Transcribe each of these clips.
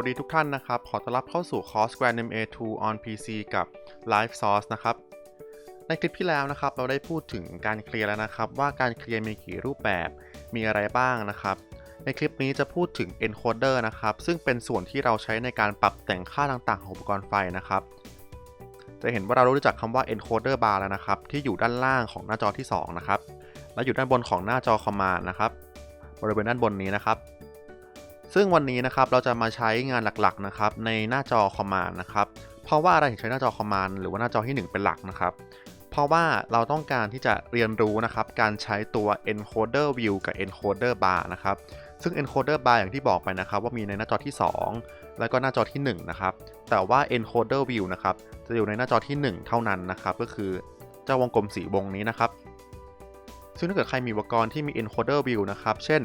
วัสดีทุกท่านนะครับ ขอต้อนรับเข้าสู่คอร์ส Grand MA2 on PC กับ Live Source นะครับ ในคลิปที่แล้วนะครับ เราได้พูดถึงการเคลียร์แล้วนะครับ ว่าการเคลียร์มีกี่รูปแบบ มีอะไรบ้างนะครับ ในคลิปนี้จะพูดถึง encoder นะครับ ซึ่งเป็นส่วนที่เราใช้ในการปรับแต่งค่าต่างๆ ของอุปกรณ์ไฟนะครับ จะเห็นว่าเรารู้จักคำว่า encoder bar แล้วนะครับ ที่อยู่ด้านล่างของหน้าจอที่ 2 นะครับ และอยู่ด้านบนของหน้าจอ command นะครับ บริเวณด้านบนนี้นะครับ ซึ่งวันนี้นะครับเราจะมาใช้งานหลักๆนะครับในหน้าจอ command นะครับ เพราะว่าอะไรถึงใช้หน้าจอ command หรือว่าหน้าจอที่ 1 เป็นหลักนะครับ เพราะว่าเราต้องการที่จะเรียนรู้นะครับการใช้ตัว encoder view กับ encoder bar นะครับ ซึ่ง encoder bar อย่างที่บอกไปนะครับ ว่ามีในหน้าจอที่ 2 แล้วก็หน้าจอที่1นะครับ แต่ว่า encoder view นะครับจะอยู่ในหน้าจอที่ 1 เท่านั้นนะครับ ก็คือเจ้าวงกลมสีวงนี้นะครับ ซึ่งถ้าเกิดใครมีอุปกรณ์ที่มี encoder view นะครับ เช่น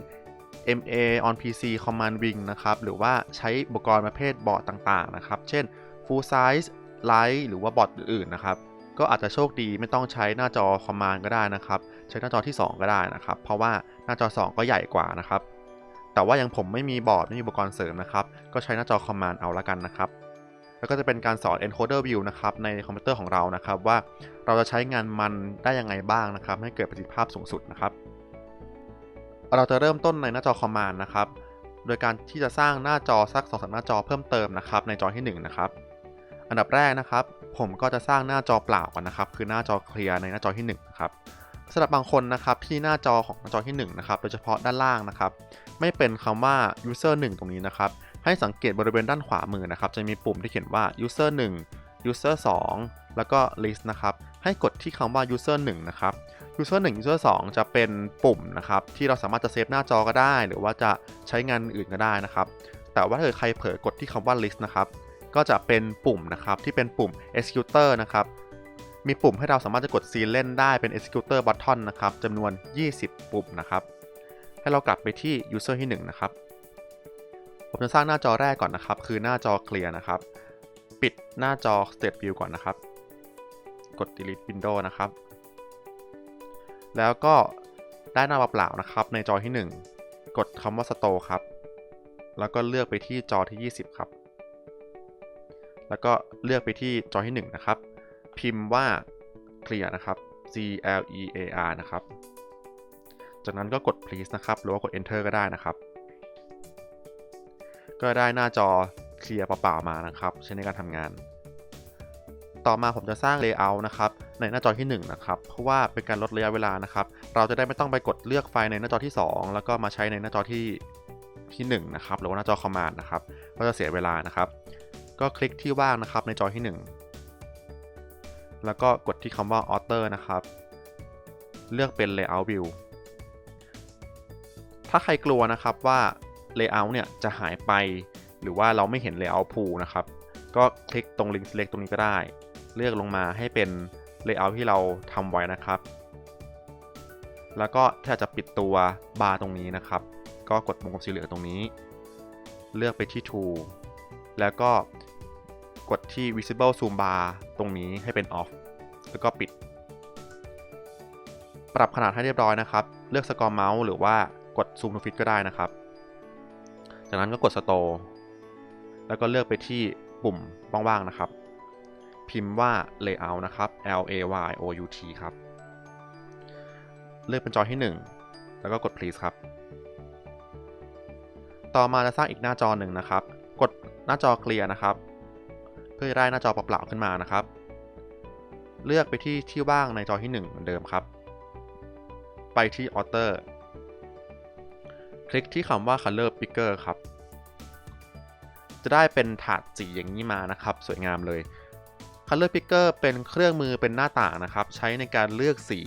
MA on PC Command Wing นะครับ หรือว่าใช้อุปกรณ์ประเภทบอร์ดต่างๆนะครับ เช่น Full Size Light หรือว่าบอร์ดอื่นๆนะครับ ก็อาจจะโชคดีไม่ต้องใช้หน้าจอ Command ก็ได้นะครับ ใช้หน้าจอที่ 2 ก็ได้นะครับ เพราะว่าหน้าจอ 2 ก็ใหญ่กว่านะครับ แต่ว่ายังผมไม่มีบอร์ดไม่มีอุปกรณ์เสริมนะครับ ก็ใช้หน้าจอ Command เอาละกันนะครับ แล้วก็จะเป็นการสอน encoder view นะครับในคอมพิวเตอร์ของเรานะครับว่าเราจะใช้งานมันได้ยังไงบ้างนะครับ ให้เกิดประสิทธิภาพสูงสุดนะครับ เราจะเริ่มต้นในหน้าจอ Command นะครับ โดยการที่จะสร้างหน้าจอสัก2อสหน้าจอเพิ่มเติมนะครับ ในจอที่ 1 นะครับ อันดับแรกนะครับ ผมก็จะสร้างหน้าจอเปล่าก่อนนะครับ คือหน้าจอเคลียร์ในหน้าจอที่1นะครับสำหรับบางคนนะครับที่หน้าจอของหน้าจอที่1นะครับโดยเฉพาะด้านล่างนะครับ ไม่เป็นคำว่า user 1 ตรงนี้นะครับ ให้สังเกตบริเวณด้านขวามือนะครับ จะมีปุ่มที่เขียนว่า user 1 user 2 แล้วก็ list นะครับให้กดที่คำว่า user 1นะครับ user 1 user 2 จะเป็นปุ่มนะครับที่เราสามารถจะเซฟหน้าจอก็ได้ หรือว่าจะใช้งานอื่นก็ได้นะครับ แต่ว่าถ้าเกิดใครเผลอกดที่คำว่า list นะครับก็จะเป็นปุ่มนะครับที่เป็นปุ่ม executor นะครับมีปุ่มให้เราสามารถจะกด seal เล่นได้เป็น executor button นะครับจำนวน 20 ปุ่มนะครับ ให้เรากลับไปที่ user ที่ 1 นะครับ ผมจะสร้างหน้าจอแรกก่อนนะครับ คือหน้าจอเคลียร์นะครับ ปิดหน้าจอ state view ก่อนนะครับ กด delete window นะครับ แล้วก็ได้หน้าเปล่านะครับ ในจอที่ 1 กดคำว่า store ครับ แล้วก็เลือกไปที่จอที่ 20 ครับ แล้วก็เลือกไปที่จอที่ 1 นะครับ พิมพ์ว่า clear นะครับ C L E A R นะครับ จากนั้นก็กด please นะครับ หรือว่ากด enter ก็ได้นะครับ ก็ได้หน้าจอเคลียร์เปล่าๆมานะครับ ใช้ในการทำงาน ต่อมาผมจะสร้าง layout นะครับในหน้าจอที่1นะครับเพราะว่าเป็นการลดระยะเวลานะครับ เราจะได้ไม่ต้องไปกดเลือกไฟล์ในหน้าจอที่ 2 แล้วก็มาใช้ในหน้าจอที่ที่1นะครับหรือว่าหน้าจอ command นะครับก็จะเสียเวลานะครับ ก็คลิกที่ว่างนะครับในจอที่ 1 แล้วก็กดที่คำว่า author นะครับ เลือกเป็น layout view ถ้าใครกลัวนะครับว่า layout เนี่ยจะหายไป หรือว่าเราไม่เห็น layout pool นะครับ ก็คลิกตรง link select ตรงนี้ก็ได้ เลือกลงมาให้เป็น layout ที่เราทำไว้นะครับ แล้วก็ถ้าจะปิดตัวบาร์ตรงนี้นะครับ ก็กดวงกลมสีเหลืองตรงนี้ เลือกไปที่ tool แล้วก็กดที่ visible zoom bar ตรงนี้ให้เป็น off แล้วก็ปิด ปรับขนาดให้เรียบร้อยนะครับ เลือกสกอร์เมาส์หรือว่ากด zoom to fit ก็ได้นะครับ จากนั้นก็กด store แล้วก็เลือกไปที่ปุ่มว่างๆนะครับ พิมพ์ว่า layout นะครับ L A Y O U T ครับ เลือกเป็นจอที่ 1 แล้วก็กด please ครับ ต่อมาจะสร้างอีกหน้าจอหนึ่งนะครับ กดหน้าจอเคลียร์นะครับ เพื่อจะได้หน้าจอเปล่าๆขึ้นมานะครับ เลือกไปที่ที่ว่างในจอที่ 1 เหมือนเดิมครับ ไปที่ Author คลิกที่คำว่า Color Picker ครับจะได้เป็นถาดสีอย่างนี้มานะครับ สวยงามเลย Color Picker เป็นเครื่องมือเป็นหน้าต่างนะครับ ใช้ในการเลือกสี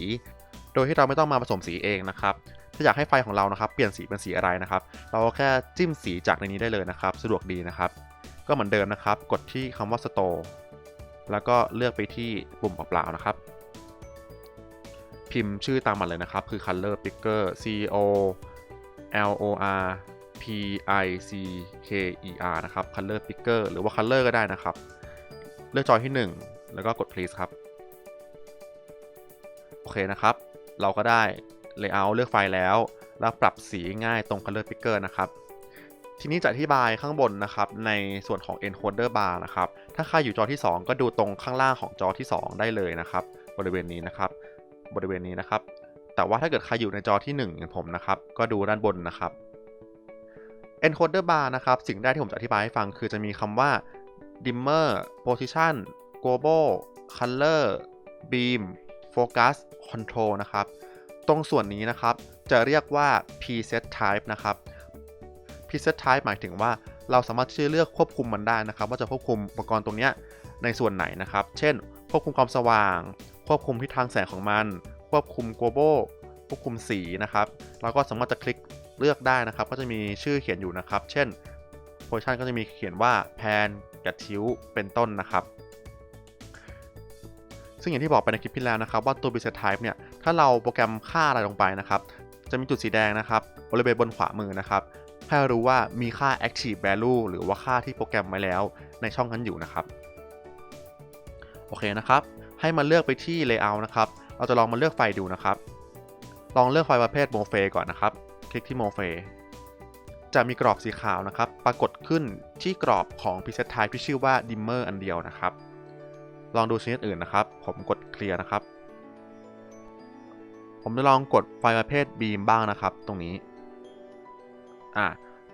โดยที่เราไม่ต้องมาผสมสีเองนะครับ ถ้าอยากให้ไฟของเรานะครับ เปลี่ยนสีเป็นสีอะไรนะครับ เราก็แค่จิ้มสีจากในนี้ได้เลยนะครับ สะดวกดีนะครับ ก็เหมือนเดิมนะครับ กดที่คำว่า Store แล้วก็เลือกไปที่ปุ่มเปล่าๆนะครับ พิมพ์ชื่อตามมันเลยนะครับ คือ Color Picker C O L O R P I C K E R นะครับ Color Picker หรือว่า Color ก็ได้นะครับ ลือกจอที่ 1 แล้วก็กด please ครับ โอเคนะครับ เราก็ได้ layout เลือกไฟล์แล้ว แล้วปรับสีง่ายตรง color picker นะครับ ทีนี้จะอธิบายข้างบนนะครับในส่วนของ encoder bar นะครับ ถ้าใครอยู่จอที่ 2 ก็ดูตรงข้างล่างของจอที่ 2 ได้เลยนะครับ บริเวณนี้นะครับ บริเวณนี้นะครับ แต่ว่าถ้าเกิดใครอยู่ในจอที่1อย่างผมนะครับ ก็ดูด้านบนนะครับ encoder bar นะครับ สิ่งแรกที่ผมจะอธิบายให้ฟังคือจะมีคำว่า dimmer position global color beam focus control นะครับ ตรงส่วนนี้นะครับจะเรียกว่า preset type นะครับ preset type หมายถึงว่าเราสามารถที่จะเลือกควบคุมมันได้นะครับ ว่าจะควบคุมอุปกรณ์ตรงนี้ในส่วนไหนนะครับ เช่น ควบคุมความสว่าง ควบคุมทิศทางแสงของมัน ควบคุม global ควบคุมสีนะครับเราก็สามารถจะคลิกเลือกได้นะครับ ก็จะมีชื่อเขียนอยู่นะครับ เช่น position ก็จะมีเขียนว่า pan กับทิ้วเป็นต้นนะครับ ซึ่งอย่างที่บอกไปในคลิปที่แล้วนะครับ ว่าตัว preset type เนี่ย ถ้าเราโปรแกรมค่าอะไรลงไปนะครับ จะมีจุดสีแดงนะครับบริเวณบนขวามือนะครับให้รู้ว่ามีค่า active value หรือว่าค่าที่โปรแกรมไว้แล้วในช่องนั้นอยู่นะครับ โอเคนะครับ ให้มาเลือกไปที่ layout นะครับ เราจะลองมาเลือกไฟล์ดูนะครับ ลองเลือกไฟล์ประเภท Morphe ก่อนนะครับ คลิกที่ Morphe จะมีกรอบสีขาวนะครับ ปรากฏขึ้นที่กรอบของ preset type ที่ชื่อว่า dimmer อันเดียวนะครับ ลองดูชนิดอื่นนะครับ ผมกดเคลียร์นะครับ ผมจะลองกดไฟประเภท beam บ้างนะครับ ตรงนี้อ่า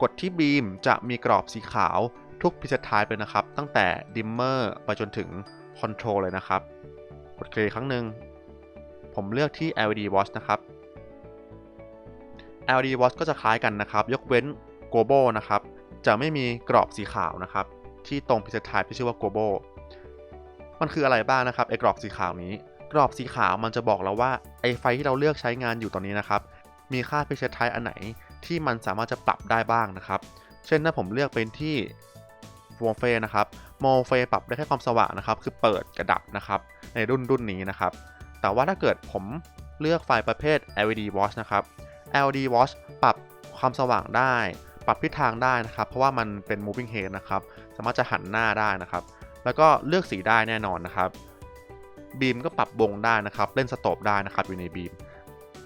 กดที่ beam จะมีกรอบสีขาวทุก preset type เลยนะครับ ตั้งแต่ dimmer ไปจนถึง control เลยนะครับ กดเคลียร์ครั้งหนึ่งผมเลือกที่ LED watch นะครับ LED watch ก็จะคล้ายกันนะครับ ยกเว้น global นะครับ จะไม่มีกรอบสีขาวนะครับ ที่ตรง preset type ที่ชื่อว่า global มันคืออะไรบ้างนะครับไอ้กรอบสีขาวนี้ กรอบสีขาวมันจะบอกเราว่าไอ้ไฟที่เราเลือกใช้งานอยู่ตอนนี้นะครับ มีค่า preset type อันไหนที่มันสามารถจะปรับได้บ้างนะครับ เช่นถ้าผมเลือกเป็นที่ m o r p h e นะครับ m o r p h e ปรับได้แค่ความสว่างนะครับ คือเปิดกระดับนะครับ ในรุ่นรุ่นนี้นะครับ แต่ว่าถ้าเกิดผมเลือกไฟประเภท LED watch นะครับ LED watch ปรับความสว่างได้ ปรับทิศทางได้นะครับ เพราะว่ามันเป็น moving head นะครับ สามารถจะหันหน้าได้นะครับ แล้วก็เลือกสีได้แน่นอนนะครับบีมก็ปรับวงได้นะครับ เล่นสโตปได้นะครับอยู่ในบีม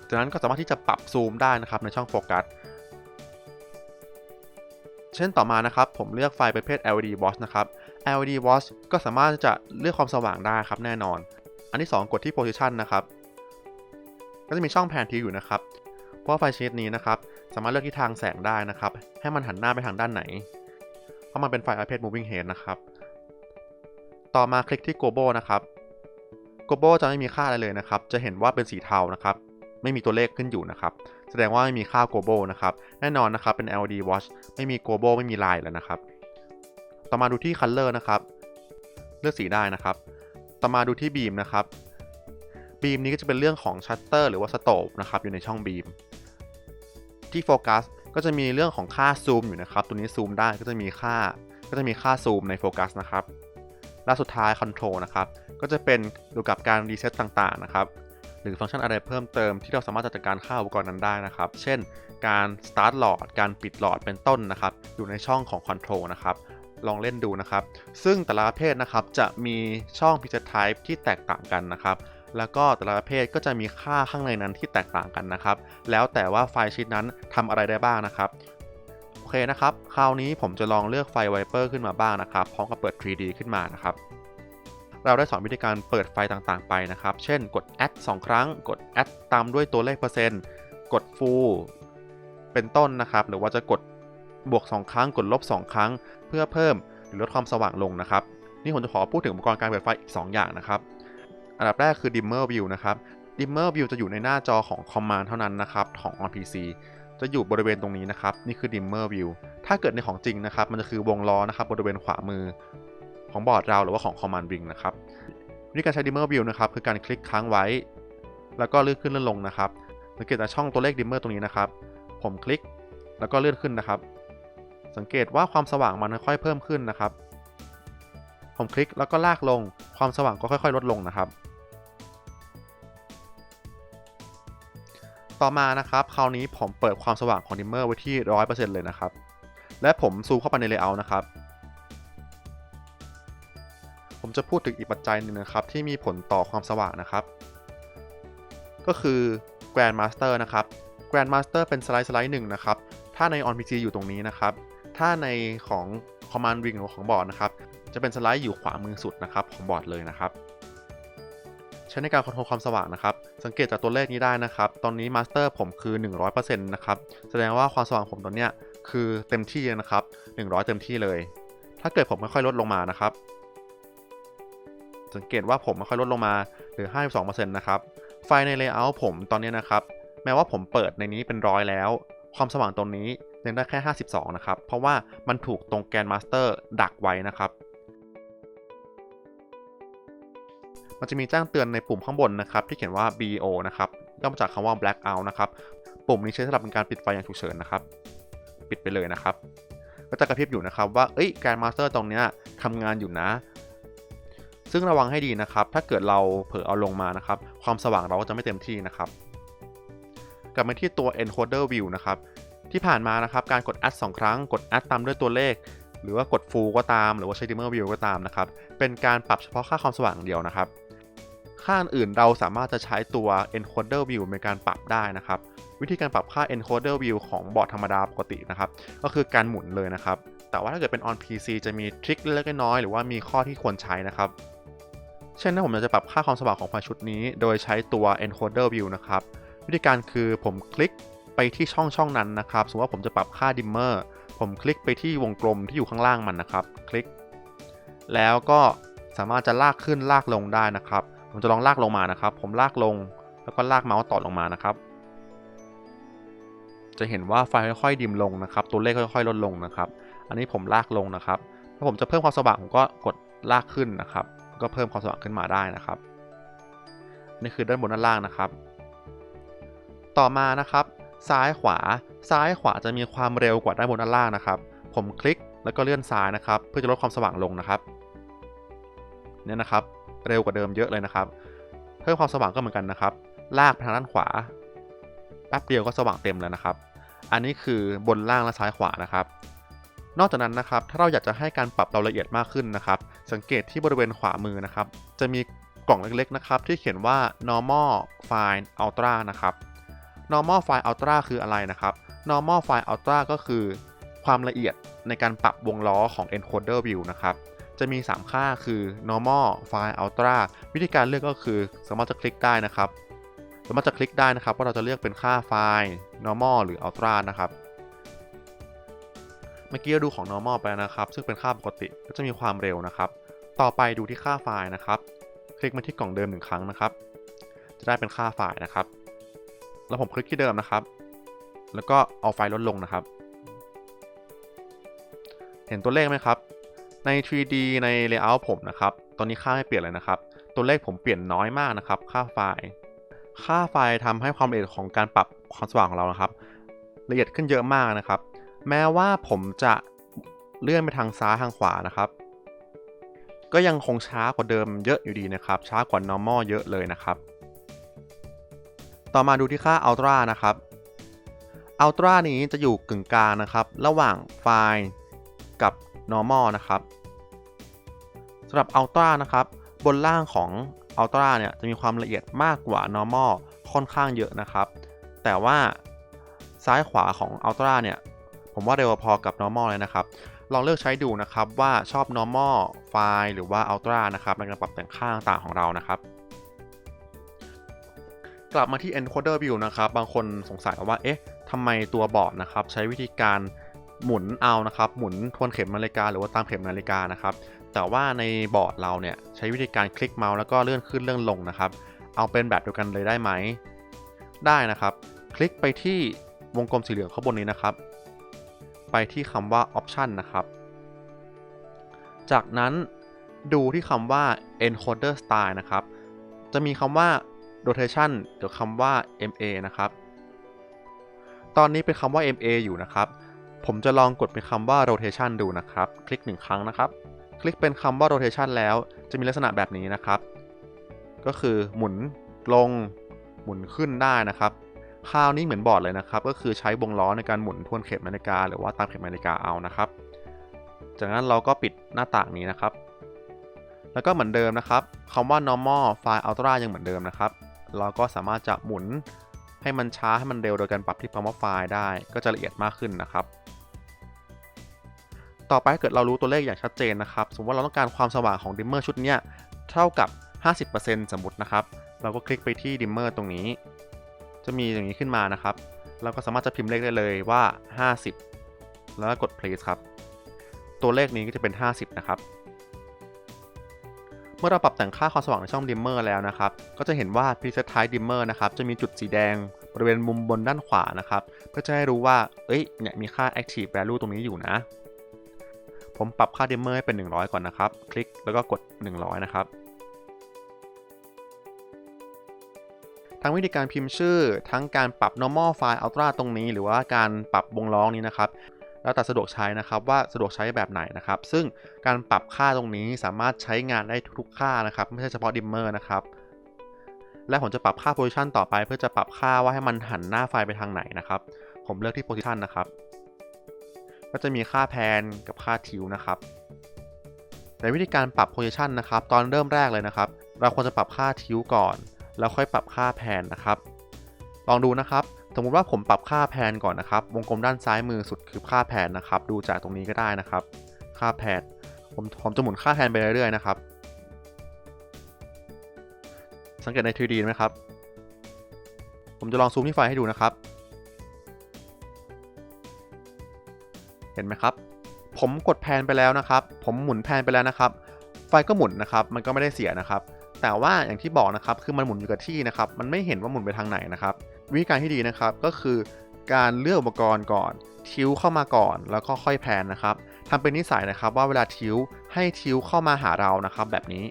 จากนั้นก็สามารถที่จะปรับซูมได้นะครับในช่องโฟกัสเช่นต่อมานะครับผมเลือกไฟล์ประเภท LED watch นะครับ LED watch ก็สามารถจะเลือกความสว่างได้ครับแน่นอน อันที่ 2 กดที่ position นะครับ ก็จะมีช่องแผนที่อยู่นะครับ เพราะไฟชนิดนี้นะครับสามารถเลือกทิศทางแสงได้นะครับ ให้มันหันหน้าไปทางด้านไหน เพราะมันเป็นไฟล์ประเภท moving head นะครับ ต่อมาคลิกที่ global นะครับ global จะไม่มีค่าอะไรเลยนะครับ จะเห็นว่าเป็นสีเทานะครับ ไม่มีตัวเลขขึ้นอยู่นะครับ แสดงว่าไม่มีค่า global นะครับ แน่นอนนะครับเป็น LED watch ไม่มี global ไม่มีลายแล้วนะครับ ต่อมาดูที่ color นะครับ เลือกสีได้นะครับ ต่อมาดูที่ beam นะครับ beam นี้ก็จะเป็นเรื่องของ shutter หรือว่า scope นะครับอยู่ในช่อง beam ที่ focus ก็จะมีเรื่องของค่า zoom อยู่นะครับ ตัวนี้ซูมได้ก็จะมีค่าก็จะมีค่า zoom ใน focus นะครับ และสุดท้าย control นะครับ ก็จะเป็นเกี่ยวกับการรีเซ็ตต่างๆนะครับ หรือฟังก์ชันอะไรเพิ่มเติมที่เราสามารถจัดการค่าอุปกรณ์นั้นได้นะครับ เช่น การ start หลอด การปิดหลอดเป็นต้นนะครับ อยู่ในช่องของ control นะครับ ลองเล่นดูนะครับ ซึ่งแต่ละประเภทนะครับจะมีช่อง preset type ที่แตกต่างกันนะครับ แล้วก็แต่ละประเภทก็จะมีค่าข้างในนั้นที่แตกต่างกันนะครับ แล้วแต่ว่าไฟล์ชีตนั้นทำอะไรได้บ้างนะครับโอเคนะครับ คราวนี้ผมจะลองเลือกไฟ Viper ขึ้นมาบ้างนะครับ พร้อมกับเปิด 3D ขึ้นมานะครับ เราได้สอนวิธีการเปิดไฟต่างๆไปนะครับ เช่น กด add 2 ครั้ง กด add ตามด้วยตัวเลขเปอร์เซ็นต์ กด full เป็นต้นนะครับ หรือว่าจะกดบวก 2 ครั้ง กดลบ 2 ครั้ง เพื่อเพิ่มหรือลดความสว่างลงนะครับ นี่ผมจะขอพูดถึงอุปกรณ์การเปิดไฟอีก 2 อย่างนะครับ อันดับแรกคือ dimmer view นะครับ dimmer view จะอยู่ในหน้าจอของ command เท่านั้นนะครับของ on PC จะอยู่บริเวณตรงนี้นะครับ นี่คือ dimmer view ถ้าเกิดในของจริงนะครับ มันจะคือวงล้อนะครับ บริเวณขวามือของบอร์ดเราหรือว่าของ command ring นะครับวิธีการใช้ dimmer view นะครับ คือการคลิกค้างไว้ แล้วก็เลื่อนขึ้นเลื่อนลงนะครับสังเกตจากช่องตัวเลข dimmer ตรงนี้นะครับ ผมคลิกแล้วก็เลื่อนขึ้นนะครับ สังเกตว่าความสว่างมันค่อยๆเพิ่มขึ้นนะครับ ผมคลิกแล้วก็ลากลง ความสว่างก็ค่อยๆ ลดลงนะครับ ต่อมานะครับ คราวนี้ผมเปิดความสว่างของ dimmer ไว้ที่ 100%เลยนะครับ และผมซูมเข้าไปใน layout นะครับ ผมจะพูดถึงอีกปัจจัยหนึ่งนะครับ ที่มีผลต่อความสว่างนะครับ ก็คือ Grand Master นะครับ Grand Master เป็นสไลด์สไลด์หนึ่งนะครับ ถ้าใน on PC อยู่ตรงนี้นะครับ ถ้าในของ Command Wing หรือของบอร์ดนะครับ จะเป็นสไลด์อยู่ขวามือสุดนะครับของบอร์ดเลยนะครับ ช้ในการคอนโทรลความสว่างนะครับ สังเกตจากตัวเลขนี้ได้นะครับ ตอนนี้มาสเตอร์ผมคือ 100%นะครับ แสดงว่าความสว่างผมตอนเนี้ยคือเต็มที่นะครับ 100 เต็มที่เลย ถ้าเกิดผมค่อยๆลดลงมานะครับ สังเกตว่าผมค่อยๆลดลงมาหลือ 52%นะครับ ไฟใน Layout ผมตอนนี้นะครับ แม้ว่าผมเปิดในนี้เป็นร้อยแล้ว ความสว่างตรงนี้ยังได้แค่ 52 นะครับ เพราะว่ามันถูกตรงแกนมาสเตอร์ดักไว้นะครับ มันจะมีแจ้งเตือนในปุ่มข้างบนนะครับที่เขียนว่า BO นะครับย่อมาจากคำว่า blackout นะครับ ปุ่มนี้ใช้สำหรับเป็นการปิดไฟอย่างฉุกเฉินนะครับ ปิดไปเลยนะครับ ก็จะกระพริบอยู่นะครับว่า เอ้ยแกนมาสเตอร์ตรงเนี้ยทำงานอยู่นะ ซึ่งระวังให้ดีนะครับ ถ้าเกิดเราเผลอเอาลงมานะครับ ความสว่างเราก็จะไม่เต็มที่นะครับ กลับมาที่ตัว encoder view นะครับ ที่ผ่านมานะครับ การกด add 2 ครั้ง กด add ตามด้วยตัวเลข หรือว่ากด full ก็ตาม หรือว่าใช้ dimmer view ก็ตามนะครับ เป็นการปรับเฉพาะค่าความสว่างเดียวนะครับ ค่าอื่นเราสามารถจะใช้ตัว encoder view ในการปรับได้นะครับ วิธีการปรับค่า encoder view ของบอร์ดธรรมดาปกตินะครับ ก็คือการหมุนเลยนะครับ แต่ว่าถ้าเกิดเป็น on PC จะมีทริคเล็กน้อยหรือว่ามีข้อที่ควรใช้นะครับ เช่นถ้าผมอยากจะปรับค่าความสว่างของไฟชุดนี้ โดยใช้ตัว encoder view นะครับ วิธีการคือผมคลิกไปที่ช่องช่องนั้นนะครับ สมมติว่าผมจะปรับค่า dimmer ผมคลิกไปที่วงกลมที่อยู่ข้างล่างมันนะครับ คลิก แล้วก็สามารถจะลากขึ้นลากลงได้นะครับ ผมจะลองลากลงมานะครับ ผมลากลงแล้วก็ลากเมาส์ต่อลงมานะครับ จะเห็นว่าไฟค่อยๆดิมลงนะครับ ตัวเลขค่อยๆลดลงนะครับ อันนี้ผมลากลงนะครับถ้าผมจะเพิ่มความสว่างผมก็กดลากขึ้นนะครับ ก็เพิ่มความสว่างขึ้นมาได้นะครับนี่คือด้านบนด้านล่างนะครับ ต่อมานะครับ ซ้ายขวา ซ้ายขวาจะมีความเร็วกว่าด้านบนด้านล่างนะครับ ผมคลิกแล้วก็เลื่อนซ้ายนะครับ เพื่อจะลดความสว่างลงนะครับเนี่ยนะครับ เร็วกว่าเดิมเยอะเลยนะครับ เพิ่มความสว่างก็เหมือนกันนะครับ ลากไปทางด้านขวาแป๊บเดียวก็สว่างเต็มแล้วนะครับ อันนี้คือบนล่างและซ้ายขวานะครับ นอกจากนั้นนะครับ ถ้าเราอยากจะให้การปรับเราละเอียดมากขึ้นนะครับ สังเกตที่บริเวณขวามือนะครับ จะมีกล่องเล็กๆนะครับ ที่เขียนว่า normal file ultra นะครับ normal file ultra คืออะไรนะครับ normal file ultra ก็คือความละเอียดในการปรับวงล้อของ encoder view นะครับ จะมี 3 ค่าคือ normal file ultra วิธีการเลือกก็คือสามารถจะคลิกได้นะครับ สามารถจะคลิกได้นะครับว่าเราจะเลือกเป็นค่าไฟล์ normal หรือ ultra นะครับ เมื่อกี้เราดูของ normal ไปนะครับ ซึ่งเป็นค่าปกติก็จะมีความเร็วนะครับ ต่อไปดูที่ค่าไฟล์นะครับ คลิกมาที่กล่องเดิมหนึ่งครั้งนะครับ จะได้เป็นค่าไฟล์นะครับ แล้วผมคลิกที่เดิมนะครับ แล้วก็เอาไฟล์ลดลงนะครับ เห็นตัวเลขไหมครับ ใน 3D ใน layout ผมนะครับ ตอนนี้ค่าไม่เปลี่ยนเลยนะครับ ตัวเลขผมเปลี่ยนน้อยมากนะครับ ค่าไฟล์ ค่าไฟล์ทำให้ความละเอียดของการปรับความสว่างของเรานะครับ ละเอียดขึ้นเยอะมากนะครับ แม้ว่าผมจะเลื่อนไปทางซ้ายทางขวานะครับ ก็ยังคงช้ากว่าเดิมเยอะอยู่ดีนะครับ ช้ากว่า normal เยอะเลยนะครับ ต่อมาดูที่ค่า ultra นะครับ ultra นี้จะอยู่กึ่งกลางนะครับ ระหว่างไฟล์กับ normal นะครับำหรับ ultra นะครับ บนล่างของ ultra เนี่ยจะมีความละเอียดมากกว่า normal ค่อนข้างเยอะนะครับ แต่ว่าซ้ายขวาของ ultra เนี่ยผมว่าเร็วพอกับ normal เลยนะครับ ลองเลือกใช้ดูนะครับว่าชอบ normal ไฟล์หรือว่า ultra นะครับในการปรับแต่งค่าต่างของเรานะครับกลับมาที่ encoder view นะครับ บางคนสงสัยว่า เอ๊ะทำไมตัวบอร์ดนะครับ ใช้วิธีการ หมุนเอานะครับ หมุนทวนเข็มนาฬิกาหรือว่าตามเข็มนาฬิกานะครับ แต่ว่าในบอร์ดเราเนี่ยใช้วิธีการคลิกเมาส์แล้วก็เลื่อนขึ้นเลื่อนลงนะครับ เอาเป็นแบบเดียวกันเลยได้ไหม ได้นะครับ คลิกไปที่วงกลมสีเหลืองข้างบนนี้นะครับ ไปที่คำว่า option นะครับ จากนั้นดูที่คำว่า encoder style นะครับ จะมีคำว่า rotation กับคำว่า MA นะครับ ตอนนี้เป็นคำว่า MA อยู่นะครับ ผมจะลองกดเป็นคำว่า rotation ดูนะครับ คลิกหนึ่งครั้งนะครับ คลิกเป็นคำว่า rotation แล้วจะมีลักษณะแบบนี้นะครับ ก็คือหมุนลงหมุนขึ้นได้นะครับคราวนี้เหมือนบอร์ดเลยนะครับ ก็คือใช้วงล้อในการหมุนทวนเข็มนาฬิกา หรือว่าตามเข็มนาฬิกาเอานะครับ จากนั้นเราก็ปิดหน้าต่างนี้นะครับ แล้วก็เหมือนเดิมนะครับคำว่า normal file ultra ยังเหมือนเดิมนะครับ เราก็สามารถจะหมุนให้มันช้าให้มันเร็วโดยการปรับที่คำว่าไฟล์ได้ ก็จะละเอียดมากขึ้นนะครับ ต่อไปถ้าเกิดเรารู้ตัวเลขอย่างชัดเจนนะครับ สมมติว่าเราต้องการความสว่างของดิมเมอร์ชุดนี้เท่ากับ 50%สมมตินะครับ เราก็คลิกไปที่ดิมเมอร์ตรงนี้ จะมีอย่างนี้ขึ้นมานะครับ เราก็สามารถจะพิมพ์เลขได้เลยว่า 50 แล้วก็กด place ครับ ตัวเลขนี้ก็จะเป็น 50 นะครับ เมื่อเราปรับแต่งค่าความสว่างในช่อง dimmer แล้วนะครับ ก็จะเห็นว่า preset type dimmer นะครับ จะมีจุดสีแดงบริเวณมุมบนด้านขวานะครับ เพื่อจะให้รู้ว่า เอ้ย เนี่ย มีค่า active value ตรงนี้อยู่นะ ผมปรับค่า dimmer ให้เป็น 100 ก่อนนะครับ คลิกแล้วก็กด 100 นะครับ ทั้งวิธีการพิมพ์ชื่อ ทั้งการปรับ normal file ultra ตรงนี้ หรือว่าการปรับวงล้อนี้นะครับ แล้วแต่สะดวกใช้นะครับว่าสะดวกใช้แบบไหนนะครับ ซึ่งการปรับค่าตรงนี้สามารถใช้งานได้ทุกๆค่านะครับ ไม่ใช่เฉพาะ dimmer นะครับ และผมจะปรับค่า position ต่อไป เพื่อจะปรับค่าว่าให้มันหันหน้าไฟล์ไปทางไหนนะครับ ผมเลือกที่ position นะครับ ก็จะมีค่าแพนกับค่าทิวนะครับในวิธีการปรับ position นะครับ ตอนเริ่มแรกเลยนะครับ เราควรจะปรับค่าทิวก่อน แล้วค่อยปรับค่าแพนนะครับ ลองดูนะครับ สมมุติว่าผมปรับค่าแพนก่อนนะครับ วงกลมด้านซ้ายมือสุดคือค่าแพนนะครับ ดูจากตรงนี้ก็ได้นะครับ ค่าแพนผมผมจะหมุนค่าแพนไปเรื่อยๆนะครับ สังเกตใน 3D ไหมครับ ผมจะลองซูมที่ไฟให้ดูนะครับ เห็นไหมครับ ผมกดแพนไปแล้วนะครับ ผมหมุนแพนไปแล้วนะครับ ไฟก็หมุนนะครับ มันก็ไม่ได้เสียนะครับ แต่ว่าอย่างที่บอกนะครับ คือมันหมุนอยู่กับที่นะครับ มันไม่เห็นว่าหมุนไปทางไหนนะครับ วิธีการที่ดีนะครับ ก็คือการเลือกอุปกรณ์ก่อน ทิวเข้ามาก่อน แล้วก็ค่อยแพนนะครับทำเป็นนิสัยนะครับว่าเวลาทิวให้ทิวเข้ามาหาเรานะครับ แบบนี้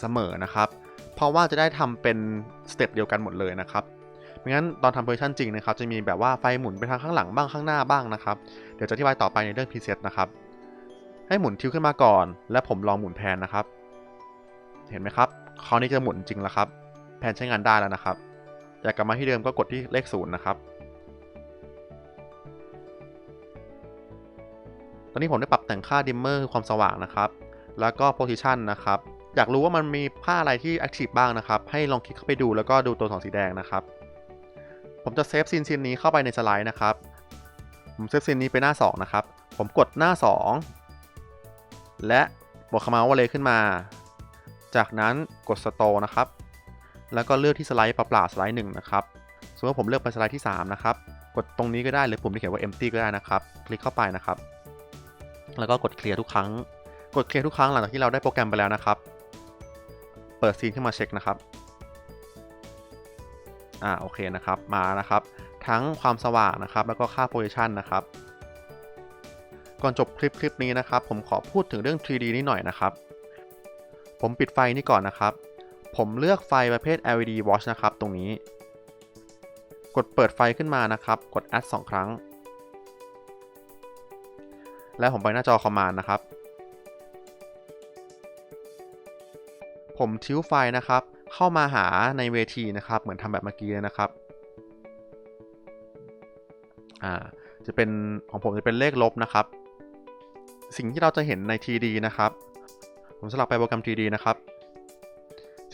เสมอนะครับ เพราะว่าจะได้ทำเป็นสเต็ปเดียวกันหมดเลยนะครับ ไม่งั้นตอนทำเวอร์ชันจริงนะครับจะมีแบบว่าไฟหมุนไปทางข้างหลังบ้างข้างหน้าบ้างนะครับ เดี๋ยวจะอธิบายต่อไปในเรื่อง preset นะครับให้หมุนทิวขึ้นมาก่อน และผมลองหมุนแพนนะครับ เห็นไหมครับคราวนี้จะหมุนจริงแล้วครับ แผนใช้งานได้แล้วนะครับอยากกลับมาที่เดิมก็กดที่เลขศูนย์นะครับตอนนี้ผมได้ปรับแต่งค่า dimmer คือความสว่างนะครับ แล้วก็ position นะครับ อยากรู้ว่ามันมีค่าอะไรที่ active บ้างนะครับ ให้ลองคลิกเข้าไปดูแล้วก็ดูตัวสองสีแดงนะครับ ผมจะเซฟซีนซีนนี้เข้าไปในสไลด์นะครับ ผมเซฟซีนนี้ไปหน้า 2 นะครับ ผมกดหน้า 2 และบวกคำว่าเลยขึ้นมา จากนั้นกด store นะครับ แล้วก็เลือกที่สไลด์เปล่าๆสไลด์หนึ่งนะครับสมมติว่าผมเลือกไปสไลด์ที่ 3 นะครับ กดตรงนี้ก็ได้หรือปุ่มที่เขียนว่า empty ก็ได้นะครับ คลิกเข้าไปนะครับ แล้วก็กดเคลียร์ทุกครั้ง กดเคลียร์ทุกครั้งหลังจากที่เราได้โปรแกรมไปแล้วนะครับ เปิดซีนขึ้นมาเช็คนะครับ อ่าโอเคนะครับมานะครับ ทั้งความสว่างนะครับ แล้วก็ค่า position นะครับ ก่อนจบคลิปคลิปนี้นะครับ ผมขอพูดถึงเรื่อง 3D นิดหน่อยนะครับ ผมปิดไฟนี่ก่อนนะครับ ผมเลือกไฟประเภท LED watch นะครับ ตรงนี้ กดเปิดไฟขึ้นมานะครับ กด add 2 ครั้ง แล้วผมไปหน้าจอ command นะครับ ผมทิ้วไฟนะครับ เข้ามาหาในเวทีนะครับ เหมือนทำแบบเมื่อกี้นะครับอ่าจะเป็นของผมจะเป็นเลขลบนะครับ สิ่งที่เราจะเห็นใน TD นะครับ ผมสลับไปโปรแกรม TD นะครับ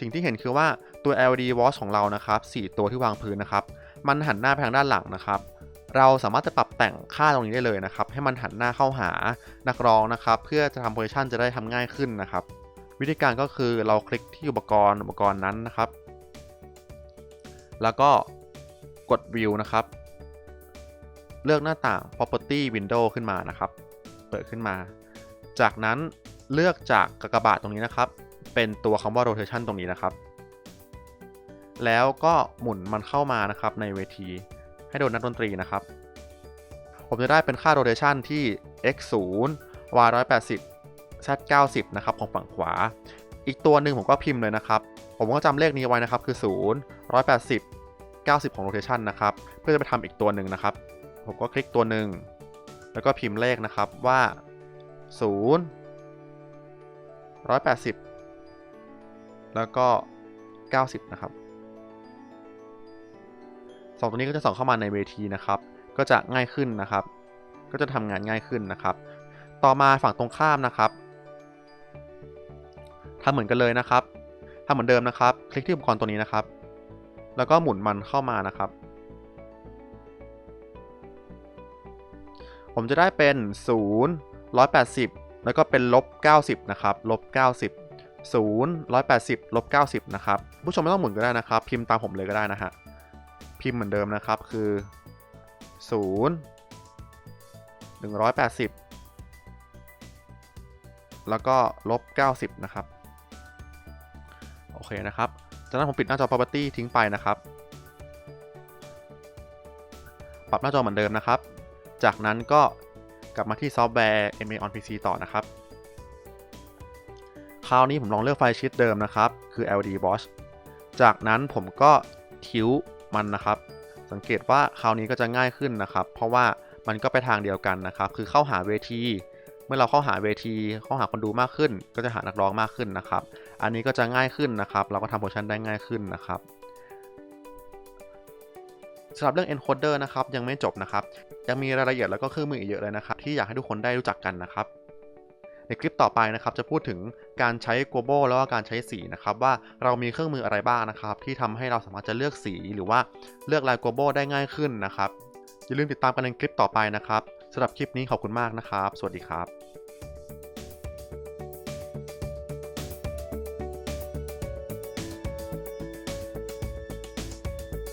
สิ่งที่เห็นคือว่าตัว LED watch ของเรานะครับ 4 ตัวที่วางพื้นนะครับ มันหันหน้าไปทางด้านหลังนะครับ เราสามารถจะปรับแต่งค่าตรงนี้ได้เลยนะครับ ให้มันหันหน้าเข้าหานักร้องนะครับ เพื่อจะทำโพซิชันจะได้ทำง่ายขึ้นนะครับ วิธีการก็คือเราคลิกที่อุปกรณ์อุปกรณ์นั้นนะครับ แล้วก็กด View นะครับ เลือกหน้าต่าง Property Window ขึ้นมานะครับ เปิดขึ้นมา จากนั้นเลือกจากกากบาทตรงนี้นะครับ เป็นตัวคำว่า rotation ตรงนี้นะครับ แล้วก็หมุนมันเข้ามานะครับในเวที ให้โดนนักดนตรีนะครับ ผมจะได้เป็นค่า rotation ที่ x 0 y 180 z 90นะครับของฝั่งขวา อีกตัวหนึ่งผมก็พิมพ์เลยนะครับ ผมก็จำเลขนี้ไว้นะครับ คือ 0 180 90 ของ rotation นะครับ เพื่อจะไปทำอีกตัวหนึ่งนะครับ ผมก็คลิกตัวหนึ่ง แล้วก็พิมพ์เลขนะครับว่า 0 180 แล้วก็ 90 นะครับสองตัวนี้ก็จะส่องเข้ามาในเวทีนะครับ ก็จะง่ายขึ้นนะครับ ก็จะทำงานง่ายขึ้นนะครับ ต่อมาฝั่งตรงข้ามนะครับ ทำเหมือนกันเลยนะครับทำเหมือนเดิมนะครับ คลิกที่อุปกรณ์ตัวนี้นะครับ แล้วก็หมุนมันเข้ามานะครับ ผมจะได้เป็น 0 180 แล้วก็เป็นลบ 90 นะครับลบ 90 0 180ลบ90 นะครับ ผู้ชมไม่ต้องหมุนก็ได้นะครับ พิมพ์ตามผมเลยก็ได้นะฮะ พิมพ์เหมือนเดิมนะครับคือ 0 180 แล้วก็ลบ 90 นะครับ โอเคนะครับ จากนั้นผมปิดหน้าจอ property ทิ้งไปนะครับ ปรับหน้าจอเหมือนเดิมนะครับ จากนั้นก็กลับมาที่ซอฟต์แวร์ MA on PC ต่อนะครับ คราวนี้ผมลองเลือกไฟล์ชีตเดิมนะครับ คือ LD Watch จากนั้นผมก็ทิวมันนะครับ สังเกตว่าคราวนี้ก็จะง่ายขึ้นนะครับ เพราะว่ามันก็ไปทางเดียวกันนะครับ คือเข้าหาเวที เมื่อเราเข้าหาเวทีเข้าหาคนดูมากขึ้น ก็จะหานักร้องมากขึ้นนะครับ อันนี้ก็จะง่ายขึ้นนะครับ เราก็ทำโพชันได้ง่ายขึ้นนะครับสำหรับเรื่อง encoder นะครับยังไม่จบนะครับ ยังมีรายละเอียดแล้วก็เครื่องมืออีกเยอะเลยนะครับ ที่อยากให้ทุกคนได้รู้จักกันนะครับ ในคลิปต่อไปนะครับจะพูดถึงการใช้ global แล้วก็การใช้สีนะครับว่าเรามีเครื่องมืออะไรบ้างนะครับ ที่ทำให้เราสามารถจะเลือกสีหรือว่าเลือกลาย global ได้ง่ายขึ้นนะครับอย่าลืมติดตามกันในคลิปต่อไปนะครับ สำหรับคลิปนี้ขอบคุณมากนะครับ สวัสดีครับ